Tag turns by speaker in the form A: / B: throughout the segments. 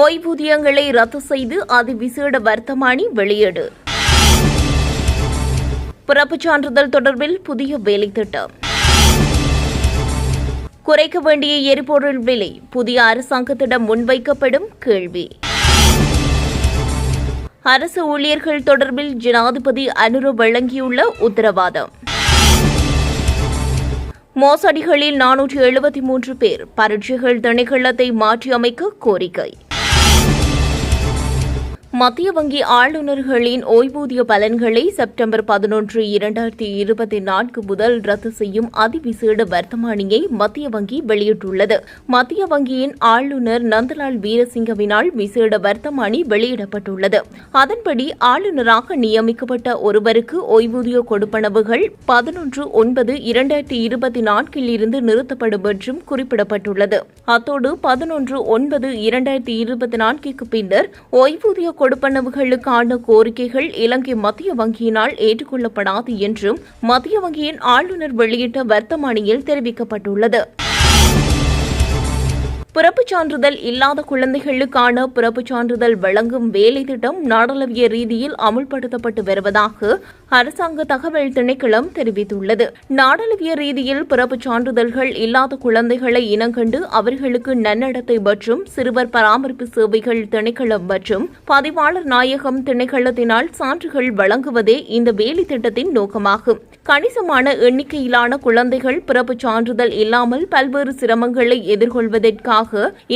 A: ஓய்வூதியங்களை ரத்து செய்து அதிவிசேட வர்த்தமானி வெளியீடு. பிறப்புச் சான்றிதழ் தொடர்பில் புதிய வேலை திட்டம் குறைக்க வேண்டிய எரிபொருள் விலை புதிய அரசாங்கத்திடம் முன்வைக்கப்படும் கேள்வி. அரசு ஊழியர்கள் தொடர்பில் ஜனாதிபதி அனுரு வழங்கியுள்ள உத்தரவாதம். மோசடிகளில் நானூற்றி எழுபத்தி மூன்று பேர் பரீட்சைகள் திணைக்களத்தை மாற்றியமைக்க கோரிக்கை. மத்திய வங்கி ஆளுநர்களின் ஓய்வூதிய பலன்களை செப்டம்பர் பதினொன்று இரண்டாயிரத்தி இருபத்தி நான்கு முதல் ரத்து செய்யும் அதிவிசேட வர்த்தமானியை மத்திய வங்கி வெளியிட்டுள்ளது. மத்திய வங்கியின் ஆளுநர் நந்தலால் வீரசிங்கவினால் விசேட வர்த்தமானி வெளியிடப்பட்டுள்ளது. அதன்படி ஆளுநராக நியமிக்கப்பட்ட ஒருவருக்கு ஓய்வூதிய கொடுப்பனவுகள் பதினொன்று ஒன்பது இரண்டாயிரத்தி இருபத்தி நான்கில் இருந்து நிறுத்தப்படும் என்றும் குறிப்பிடப்பட்டுள்ளது. அத்தோடு பதினொன்று ஒன்பது இரண்டாயிரத்தி இருபத்தி நான்கிற்கு பின்னர் ஓய்வூதிய கொடுப்பனவுகளுக்கான கோரிக்கைகள் இலங்கை மத்திய வங்கியினால் ஏற்றுக்கொள்ளப்படாது என்றும் மத்திய வங்கியின் ஆளுநர் வெளியிட்ட வர்த்தமானியில் தெரிவிக்கப்பட்டுள்ளது. பிறப்புச் சான்றிதழ் இல்லாத குழந்தைகளுக்கான பிறப்புச் சான்றிதழ் வழங்கும் வேலை திட்டம் நாடளாவிய ரீதியில் அமுல்படுத்தப்பட்டு வருவதாக அரசாங்க தகவல் திணைக்களம் தெரிவித்துள்ளது. நாடளாவிய ரீதியில் பிறப்புச் சான்றிதழ்கள் இல்லாத குழந்தைகளை இனங்கண்டு அவர்களுக்கு நன்னடத்தை மற்றும் சிறுவர் பராமரிப்பு சேவைகள் திணைக்களம் மற்றும் பதிவாளர் நாயகம் திணைக்களத்தினால் சான்றுகள் வழங்குவதே இந்த வேலை திட்டத்தின் நோக்கமாகும். கணிசமான எண்ணிக்கையிலான குழந்தைகள் பிறப்புச் சான்றிதழ் இல்லாமல் பல்வேறு சிரமங்களை எதிர்கொள்வதற்காக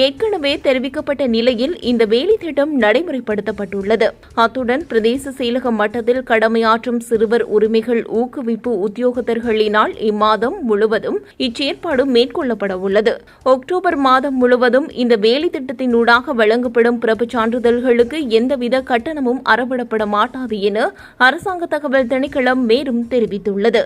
A: ஏற்கனவே தெரிவிக்கப்பட்ட நிலையில் இந்த வேலை திட்டம் நடைமுறைப்படுத்தப்பட்டுள்ளது. அத்துடன் பிரதேச செயலக மட்டத்தில் கடமையாற்றும் சிறுவர் உரிமைகள் ஊக்குவிப்பு உத்தியோகத்தர்களினால் இம்மாதம் முழுவதும் இச்செயற்பாடு மேற்கொள்ளப்பட உள்ளது அக்டோபர் மாதம் முழுவதும் இந்த வேலை திட்டத்தினூடாக வழங்கப்படும் பிறப்பு சான்றிதழ்களுக்கு எந்தவித கட்டணமும் அறவிடப்பட மாட்டாது என அரசாங்க தகவல் திணைக்களம் மேலும் தெரிவித்துள்ளது.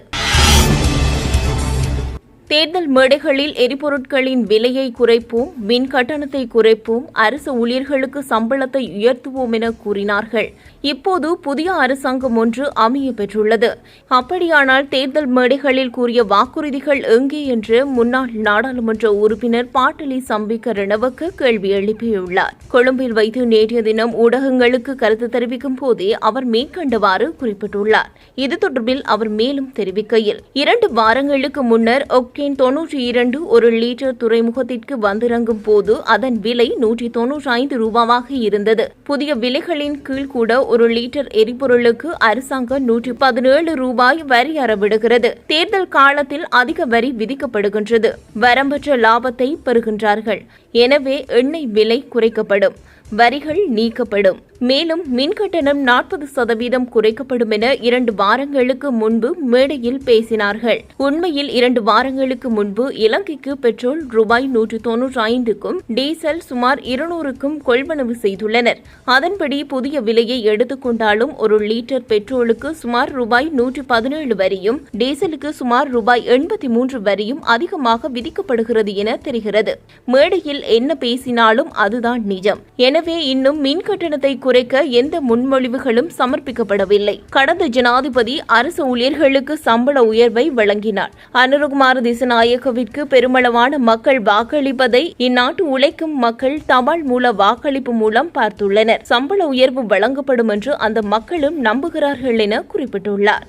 A: தேர்தல் மேடைகளில் எரிபொருட்களின் விலையை குறைப்போம் மின் கட்டணத்தை குறைப்போம் அரசு ஊழியர்களுக்கு சம்பளத்தை உயர்த்துவோம் என கூறினார்கள். இப்போது புதிய அரசாங்கம் ஒன்று அமைய பெற்றுள்ளது. அப்படியானால் தேர்தல் மேடைகளில் கூறிய வாக்குறுதிகள் எங்கே என்று முன்னாள் நாடாளுமன்ற உறுப்பினர் பாட்டலி சம்பிக்க ரணவக்க கேள்வி எழுப்பியுள்ளார். கொழும்பில் வைத்து நேற்றைய தினம் ஊடகங்களுக்கு கருத்து தெரிவிக்கும் போதே அவர் மேற்கண்டவாறு குறிப்பிட்டுள்ளார். இது தொடர்பில் அவர் மேலும் தெரிவிக்கையில் இரண்டு வாரங்களுக்கு முன்னர் ஒக்டேன் தொன்னூற்றி இரண்டு ஒரு லீட்டர் துறைமுகத்திற்கு வந்திறங்கும் போது அதன் விலை நூற்றி தொன்னூற்றி ஐந்து ரூபாவாக இருந்தது. புதிய விலைகளின் கீழ் கூட ஒரு லிட்டர் எரிபொருளுக்கு அரசாங்கம் நூற்றி பதினேழு ரூபாய் வரி அறவிடுகிறது. தேர்தல் காலத்தில் அதிக வரி விதிக்கப்படுகின்றது. வரம்பற்ற லாபத்தை பெறுகின்றார்கள். எனவே எண்ணெய் விலை குறைக்கப்படும். வரிகள் நீக்கப்படும். மேலும் மின் கட்டணம் நாற்பது சதவீதம் குறைக்கப்படும் என இரண்டு வாரங்களுக்கு முன்பு மேடையில் பேசினார்கள். உண்மையில் இரண்டு வாரங்களுக்கு முன்பு இலங்கைக்கு பெட்ரோல் ரூபாய் நூற்று தொன்னூற்றி ஐந்துக்கும் டீசல் சுமார் இருநூறுக்கும் கொள்வனவு செய்துள்ளனர். அதன்படி புதிய விலையை எடுத்துக்கொண்டாலும் ஒரு லிட்டர் பெட்ரோலுக்கு சுமார் ரூபாய் நூற்று பதினேழு வரியும் டீசலுக்கு சுமார் ரூபாய் எண்பத்தி மூன்று வரியும் அதிகமாக விதிக்கப்படுகிறது என தெரிகிறது. மேடையில் என்ன பேசினாலும் அதுதான் நிஜம். என எனவே இன்னும் மின் கட்டணத்தை குறைக்க எந்த முன்மொழிவுகளும் சமர்ப்பிக்கப்படவில்லை. கடந்த ஜனாதிபதி அரசு ஊழியர்களுக்கு சம்பள உயர்வை வழங்கினார். அனுருகுமார் திசநாயகவிற்கு பெருமளவான மக்கள் வாக்களிப்பதை இந்நாட்டு உழைக்கும் மக்கள் தபால் மூல வாக்களிப்பு மூலம் பார்த்துள்ளனர். சம்பள உயர்வு வழங்கப்படும் என்று அந்த மக்களும் நம்புகிறார்கள் என குறிப்பிட்டுள்ளார்.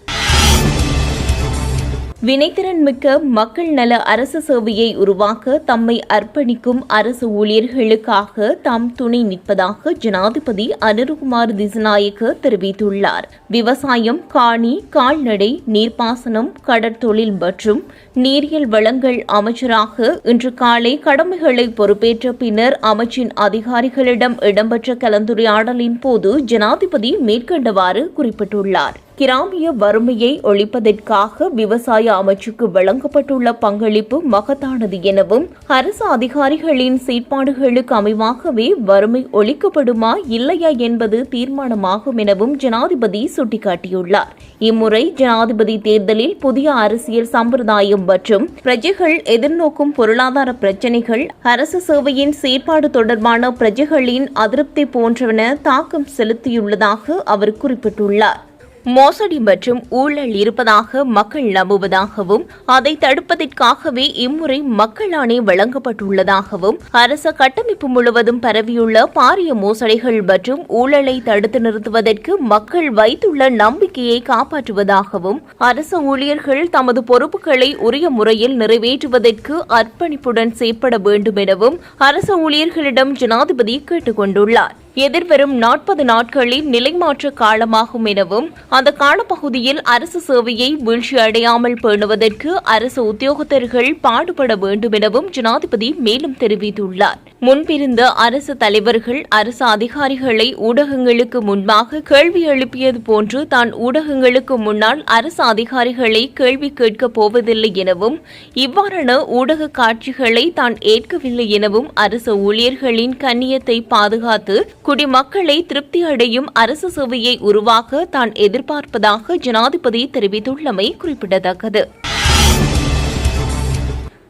A: வினைத்திறன் மிக்க மக்கள் நல அரசு சேவையை உருவாக்க தம்மை அர்ப்பணிக்கும் அரசு ஊழியர்களுக்காக தாம் துணை நிற்பதாக ஜனாதிபதி அனுருகுமார் திசநாயக்க தெரிவித்துள்ளார். விவசாயம் காணி கால்நடை நீர்ப்பாசனம் கடற்தொழில் மற்றும் நீரியல் வளங்கள் அமைச்சராக இன்று காலை கடமைகளை பொறுப்பேற்ற பின்னர் அமைச்சின் அதிகாரிகளிடம் இடம்பெற்ற கலந்துரையாடலின் போது ஜனாதிபதி மேற்கண்டவாறு குறிப்பிட்டுள்ளார். கிராமிய வறுமையை ஒழிப்பதற்காக விவசாய அமைச்சுக்கு வழங்கப்பட்டுள்ள பங்களிப்பு மகத்தானது எனவும் அரசு அதிகாரிகளின் செயற்பாடுகளுக்கு அமைவாகவே வறுமை ஒழிக்கப்படுமா இல்லையா என்பது தீர்மானமாகும் எனவும் ஜனாதிபதி சுட்டிக்காட்டியுள்ளார். இம்முறை ஜனாதிபதி தேர்தலில் புதிய அரசியல் சம்பிரதாயம் மற்றும் பிரஜைகள் எதிர்நோக்கும் பொருளாதார பிரச்சினைகள் அரசு சேவையின் செயற்பாடு தொடர்பான பிரஜைகளின் அதிருப்தி போன்றவன தாக்கம் செலுத்தியுள்ளதாக அவர் குறிப்பிட்டுள்ளார். மோசடி மற்றும் ஊழல் இருப்பதாக மக்கள் நம்புவதாகவும் அதை தடுப்பதற்காகவே இம்முறை மக்கள் ஆணை வழங்கப்பட்டுள்ளதாகவும் அரச கட்டமைப்பு முழுவதும் பரவியுள்ள பாரிய மோசடிகள் மற்றும் ஊழலை தடுத்து நிறுத்துவதற்கு மக்கள் வைத்துள்ள நம்பிக்கையை காப்பாற்றுவதாகவும் அரசு ஊழியர்கள் தமது பொறுப்புகளை உரிய முறையில் நிறைவேற்றுவதற்கு அர்ப்பணிப்புடன் செயற்பட வேண்டும் எனவும் அரசு ஊழியர்களிடம் ஜனாதிபதி கேட்டுக் கொண்டுள்ளார் எதிர்வரும் நாற்பது நாட்களில் நிலைமாற்ற காலமாகும் எனவும் அந்த காலப்பகுதியில் அரசு சேவையை வீழ்ச்சி அடையாமல் பேணுவதற்கு அரசு உத்தியோகத்தர்கள் பாடுபட வேண்டும் எனவும் ஜனாதிபதி மேலும் தெரிவித்துள்ளார். முன்பிருந்த அரசு தலைவர்கள் அரசு அதிகாரிகளை ஊடகங்களுக்கு முன்பாக கேள்வி எழுப்பியது போன்று தான் ஊடகங்களுக்கு முன்னால் அரசு அதிகாரிகளை கேள்வி கேட்கப் போவதில்லை எனவும் இவ்வாறான ஊடக காட்சிகளை தான் ஏற்கவில்லை எனவும் அரசு ஊழியர்களின் கண்ணியத்தை பாதுகாத்து குடிமக்களை திருப்தி அடையும் அரசு சேவையை உருவாக்க தான் எதிர்பார்ப்பதாக ஜனாதிபதி தெரிவித்துள்ளமை குறிப்பிடத்தக்கது.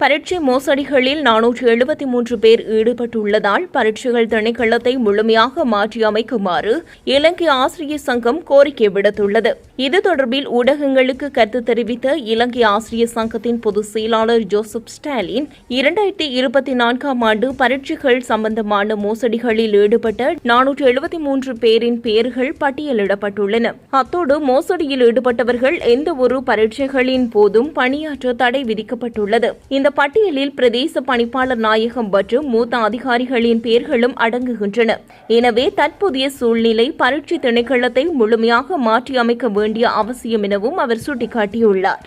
A: பரீட்சை மோசடிகளில் நானூற்று எழுபத்தி மூன்று பேர் ஈடுபட்டுள்ளதால் பரீட்சைகள் திணைக்களத்தை முழுமையாக மாற்றியமைக்குமாறு இலங்கை ஆசிரியர் சங்கம் கோரிக்கை விடுத்துள்ளது. இது தொடர்பில் ஊடகங்களுக்கு கருத்து தெரிவித்த இலங்கை ஆசிரியர் சங்கத்தின் பொதுச் செயலாளர் ஜோசப் ஸ்டாலின் இரண்டாயிரத்தி இருபத்தி நான்காம் ஆண்டு பரீட்சைகள் சம்பந்தமான மோசடிகளில் ஈடுபட்ட நானூற்று எழுபத்தி மூன்று பேரின் பெயர்கள் பட்டியலிடப்பட்டுள்ளன. அத்தோடு மோசடியில் ஈடுபட்டவர்கள் எந்த ஒரு பரீட்சைகளின் போதும் பணியாற்ற தடை விதிக்கப்பட்டுள்ளது. இந்த இந்த பட்டியலில் பிரதேச பணிப்பாளர் நாயகம் மற்றும் மூத்த அதிகாரிகளின் பெயர்களும் அடங்குகின்றன. எனவே தற்போதைய சூழ்நிலை பரீட்சை திணைக்களத்தை முழுமையாக மாற்றியமைக்க வேண்டிய அவசியம் எனவும் அவர் சுட்டிக்காட்டியுள்ளார்.